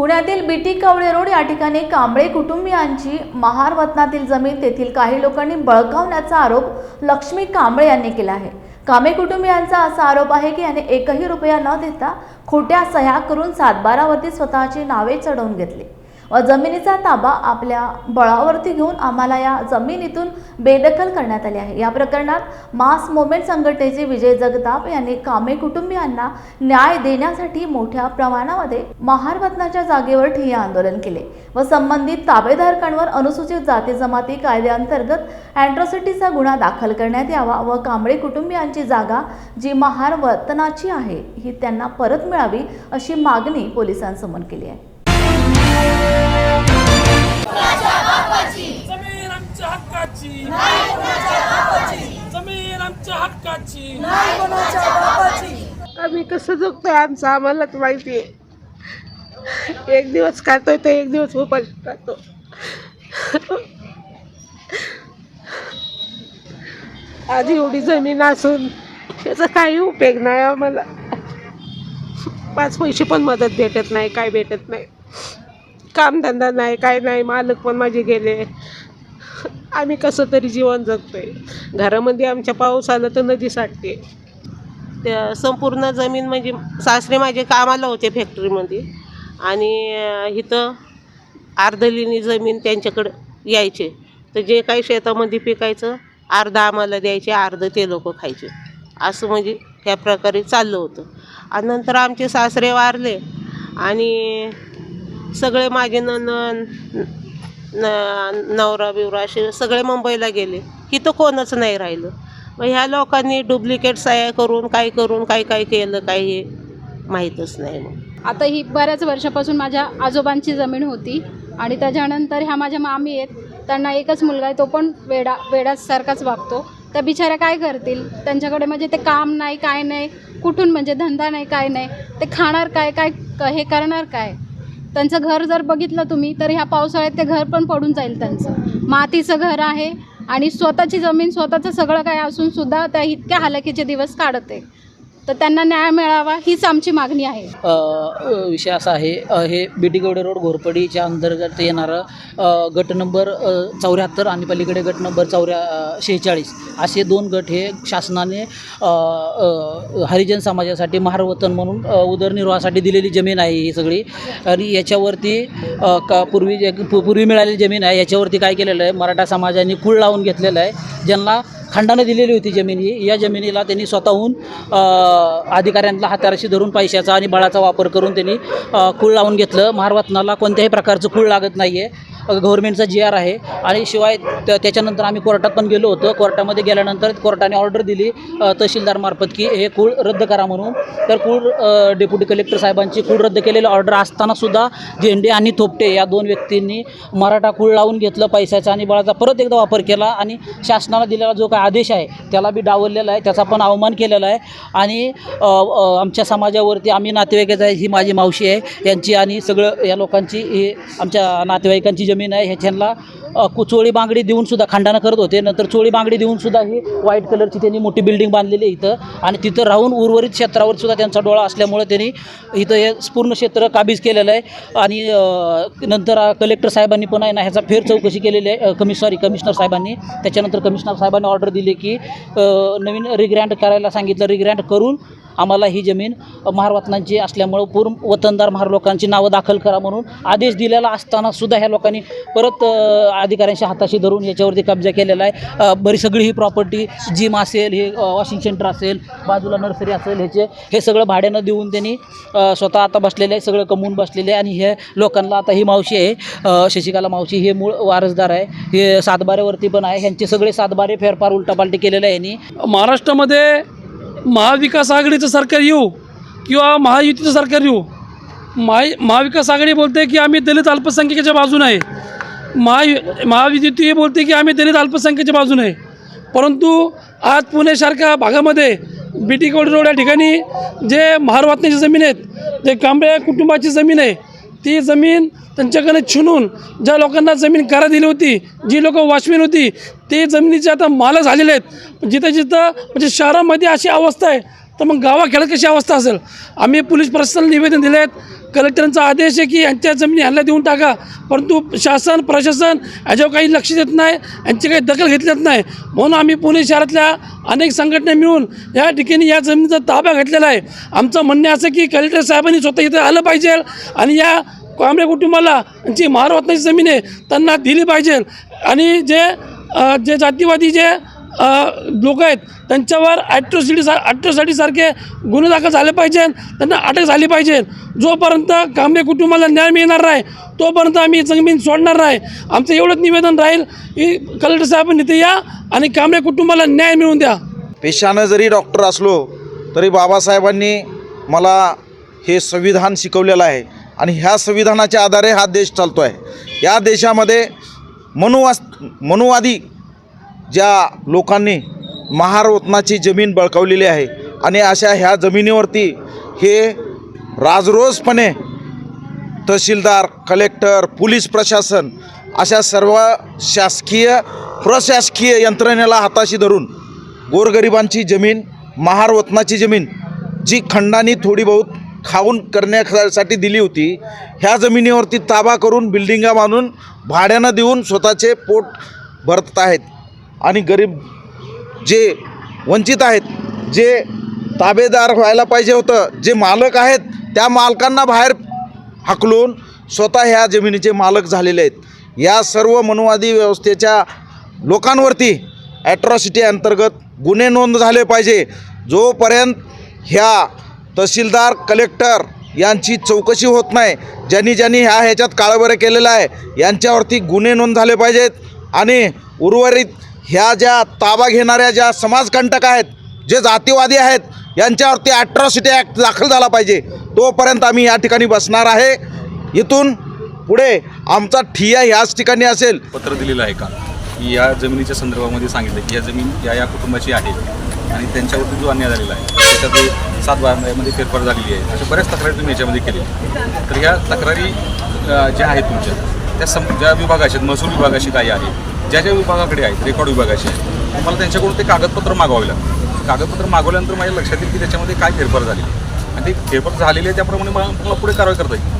पुण्यातील BT Kavale road या ठिकाणी कांबळे कुटुंबियांची महार वतनातील जमीन तेथील काही लोकांनी बळकावण्याचा आरोप लक्ष्मी कांबळे यांनी केला आहे. कांबळे कुटुंबियांचा असा आरोप आहे की याने एकही रुपया न देता खोट्या सह्या करून सातबारावरती स्वतःची नावे चढवून घेतली. व जमिनीचा ताबा आपल्या बळावरती घेऊन आम्हाला या जमिनीतून बेदखल करण्यात आली आहे. या प्रकरणात मास मोमेंट संघटनेचे विजय जगताप यांनी कामे कुटुंबियांना न्याय देण्यासाठी मोठ्या प्रमाणामध्ये महारवतनाच्या जागेवर ठिय्या आंदोलन केले व संबंधित ताबेधारकांवर अनुसूचित जाती जमाती कायद्याअंतर्गत अँट्रॉसिटीचा गुन्हा दाखल करण्यात यावा व कांबळे कुटुंबियांची जागा जी महार वतनाची आहे ही त्यांना परत मिळावी अशी मागणी पोलिसांसमोर केली आहे. हक्काची. जमीन आमच्या हक्काची. आम्ही कसं जगतोय आमचं आम्हालाच माहिती आहे. एक दिवस खातोय तर एक दिवस उपाशी खातो आधी एवढी जमीन असून त्याचा काही उपयोग नाही आम्हाला. पाच पैसे पण मदत भेटत नाही काय भेटत नाही. कामधंदा नाही काय नाही मालक पण माझे गेले. आम्ही कसं तरी जीवन जगतोय. घरामध्ये आमच्या पाऊस आला तर नदी साठते. त्या संपूर्ण जमीन म्हणजे सासरे माझे कामाला होते फॅक्टरीमध्ये आणि इथं अर्धलिनी जमीन त्यांच्याकडं यायचे. तर जे काही शेतामध्ये पिकायचं अर्धा आम्हाला द्यायचे अर्ध ते लोक खायचे. असं म्हणजे ह्या प्रकारे चाललं होतं. आणि नंतर आमचे सासरे वारले. आणि सगळे माझे ननन न नवरा बिवरा असे सगळे मुंबईला गेले. इथं कोणच नाही राहिलं. मग ह्या लोकांनी डुप्लिकेट सह्या करून काय करून काय काय केलं काय हे माहीतच नाही मग. आता ही बऱ्याच वर्षापासून माझ्या आजोबांची जमीन होती आणि त्याच्यानंतर ह्या माझ्या मामी आहेत त्यांना एकच मुलगा आहे तो पण वेडा वेडासारखाच वागतो. त्या बिचाऱ्या काय करतील? त्यांच्याकडे म्हणजे ते काम नाही काय नाही कुठून म्हणजे धंदा नाही काय नाही ते खाणार काय काय क- हे करणार काय? त्यांचं घर जर बघितलं तुम्ही तर ह्या पावसाळ्यात ते घर पण पडून जाईल त्यांचं. मातीचं घर आहे आणि स्वतःची जमीन स्वतःचं सगळं काय असून सुद्धा त्या इतक्या हालाकीचे दिवस काढत. आहे तर त्यांना न्याय मिळावा हीच आमची मागणी आहे. विषय असा आहे हे बेटीगवडे रोड घोरपडीच्या अंतर्गत येणारं गट नंबर चौऱ्याहत्तर आणि पलीकडे गट नंबर चौऱ्या शेहेचाळीस असे दोन गट हे शासनाने हरिजन समाजासाठी महारवतन म्हणून उदरनिर्वाहासाठी दिलेली जमीन आहे ही सगळी. आणि याच्यावरती का पूर्वी जे पूर्वी मिळालेली जमीन आहे याच्यावरती काय केलेलं आहे मराठा समाजाने कूळ लावून घेतलेलं आहे. ज्यांना खंडानं दिलेली होती जमिनी. या जमिनीला त्यांनी स्वतःहून अधिकाऱ्यांना हाताराशी धरून पैशाचा आणि बळाचा वापर करून त्यांनी कुळ लावून घेतलं. महारवतनाला कोणत्याही प्रकारचं कुळ लागत नाही आहे गव्हर्मेंटचा जी आर आहे. आणि शिवाय त्या त्याच्यानंतर आम्ही कोर्टात पण गेलो होतो. कोर्टामध्ये गेल्यानंतर कोर्टाने ऑर्डर दिली तहसीलदारमार्फत की हे कूळ रद्द करा म्हणून. तर कूळ डेप्युटी कलेक्टर साहेबांची कूळ रद्द केलेली ऑर्डर असतानासुद्धा झेंडे आणि थोपटे या दोन व्यक्तींनी मराठा कूळ लावून घेतलं पैशाचा आणि बळाचा परत एकदा वापर केला आणि शासनाला दिलेला जो काय आदेश आहे त्याला बी डावललेला आहे त्याचा पण अवमान केलेला आहे. आणि आमच्या समाजावरती आम्ही नातेवाईकच आहे ही माझी मावशी आहे यांची आणि सगळं या लोकांची ही आमच्या नातेवाईकांची जमीन आहे ह्याच्यांना चोळी बांगडी देऊन सुद्धा खंडानं करत होते. नंतर चोळी बांगडी देऊन सुद्धा ही व्हाईट कलरची त्यांनी मोठी बिल्डिंग बांधलेली आहे इथं. आणि तिथं राहून उर्वरित क्षेत्रावर सुद्धा त्यांचा डोळा असल्यामुळे त्यांनी इथं हे पूर्ण क्षेत्र काबीज केलेलं आहे. आणि नंतर कलेक्टर साहेबांनी पण आहे ना ह्याचा फेर चौकशी केलेली आहे. कमिश सॉरी कमिशनर साहेबांनी. त्याच्यानंतर कमिशनर साहेबांनी ऑर्डर दिली की नवीन रिग्रँट करायला सांगितलं. रिग्रँट करून आम्हाला ही जमीन महारवतनांची असल्यामुळं पूर्ण वतनदार महार लोकांची नावं दाखल करा म्हणून आदेश दिलेला असताना सुद्धा ह्या लोकांनी परत अधिकाऱ्यांच्या हाताशी धरून याच्यावरती कब्जा केलेला आहे. बरी सगळी ही प्रॉपर्टी जिम असेल हे वॉशिंग सेंटर असेल बाजूला नर्सरी असेल ह्याचे हे सगळं भाड्यानं देऊन त्यांनी स्वतः आता बसलेले आहे सगळं कमवून बसलेले आहे. आणि हे लोकांना आता ही मावशी आहे शशिकाला शशिकला मावशी हे मूळ वारसदार आहे. हे सातबाऱ्यावरती पण आहे. ह्यांचे सगळे सातबारे फेरफार उलटापालटी केलेलं आहे यांनी. महाराष्ट्रामध्ये महाविकास आघाडीचं सरकार येऊ किंवा महायुतीचं सरकार येऊ? महा महाविकास आघाडी बोलते की आम्ही दलित अल्पसंख्येच्या बाजून आहे. महा महायुती बोलते की आम्ही दलित अल्पसंख्येच्या बाजूने आहे. परंतु आज पुण्यासारख्या भागामध्ये बी टी कोड रोड या ठिकाणी जे महारवातण्याची जमीन आहेत जे कांबळे कुटुंबाची जमीन आहे ती जमीन त्यांच्याकडे छिनून ज्या लोकांना जमीन करा दिली होती जी लोकं वाचवीन होती ते जमिनीचे आता मालक झालेले आहेत. जिथं जिथं म्हणजे शहरामध्ये अशी अवस्था आहे तर मग गावाखेड्यात कशी अवस्था असेल? आम्ही पोलीस प्रशासनाला निवेदन दिले आहेत कलेक्टरांचा आदेश आहे की यांच्या जमिनी ह्यांना देऊन टाका. परंतु शासन प्रशासन याच्यावर काही लक्ष देत नाही यांची काही दखल घेतली नाही. म्हणून आम्ही पुणे शहरातल्या अनेक संघटना मिळून या ठिकाणी या जमिनीचा ताबा घेतलेला आहे. आमचं म्हणणं असं की कलेक्टर साहेबांनी स्वतः इथं आलं पाहिजे आणि या कांबळे कुटुंबाला जी महारत्नाची जमीन आहे त्यांना दिली पाहिजे. आणि जे जे जातीवादी जे लोक आहेत. त्यांच्यावर ॲट्रोसिटी सा ॲट्रोसिटीसारखे गुन्हे दाखल झाले पाहिजे. त्यांना अटक झाली पाहिजे. जोपर्यंत कांबळे कुटुंबाला न्याय मिळणार नाही तोपर्यंत आम्ही जमीन सोडणार नाही. आमचं एवढंच निवेदन राहील की कलेक्टर साहेबांनी इथे या आणि कांबळे कुटुंबाला न्याय मिळवून द्या. पेशानं जरी डॉक्टर असलो तरी बाबासाहेबांनी मला हे संविधान शिकवलेलं आहे. आणि ह्या संविधानाच्या आधारे हा देश चालतो आहे या देशामध्ये मनुवास मनुवादी ज्या लोकांनी महारवतनाची जमीन बळकावलेली आहे आणि अशा ह्या जमिनीवरती हे राजरोसपणे तहसीलदार कलेक्टर पोलीस प्रशासन अशा सर्व शासकीय प्रशासकीय यंत्रणेला हाताशी धरून गोरगरिबांची जमीन महारवतनाची जमीन जी खंडानी थोडी बहुत खाऊन करण्यासाठी दिली होती ह्या जमिनीवरती ताबा करून बिल्डिंगा बांधून भाड्यानं देऊन स्वतःचे पोट भरत आहेत. आणि गरीब जे वंचित आहेत जे ताबेदार व्हायला पाहिजे होतं जे मालक आहेत त्या मालकांना बाहेर हाकलून स्वतः ह्या जमिनीचे मालक झालेले आहेत. या सर्व मनुवादी व्यवस्थेच्या लोकांवरती ॲट्रॉसिटी अंतर्गत गुन्हे नोंद झाले पाहिजे. जोपर्यंत ह्या तहसीलदार कलेक्टर यांची चौकशी होत नाही ज्यांनी ज्यांनी ह्या ह्याच्यात काळबरं केलेलं आहे यांच्यावरती गुन्हे नोंद झाले पाहिजेत. आणि उर्वरित ह्या ज्या ताबा घेणाऱ्या ज्या समाजकंटक आहेत जे जातीवादी आहेत यांच्यावरती ॲट्रॉसिटी ॲक्ट दाखल झाला पाहिजे. तोपर्यंत आम्ही या ठिकाणी बसणार आहे. इथून पुढे आमचा ठिया ह्याच ठिकाणी असेल. पत्र दिलेलं आहे का? की या जमिनीच्या संदर्भामध्ये सांगितलं की या जमीन या या कुटुंबाची आहे आणि त्यांच्यावरती जो अन्याय झालेला आहे त्याच्यात सात बारामध्ये फेरफार झालेली आहे. अशा बऱ्याच तक्रारी तुम्ही याच्यामध्ये केली तर ह्या तक्रारी ज्या आहेत तुमच्या त्या सम ज्या विभागाशी महसूल विभागाशी काही आहे ज्या ज्या विभागाकडे आहेत रेकॉर्ड विभागाचे आहे मला त्यांच्याकडून ते कागदपत्र मागवावे लागतं कागदपत्र मागवल्यानंतर माझ्या लक्षात येईल की त्याच्यामध्ये काय फेरफार झालेली आणि ते फेरफार झालेली आहे त्याप्रमाणे मला पुढे कारवाई करता येईल.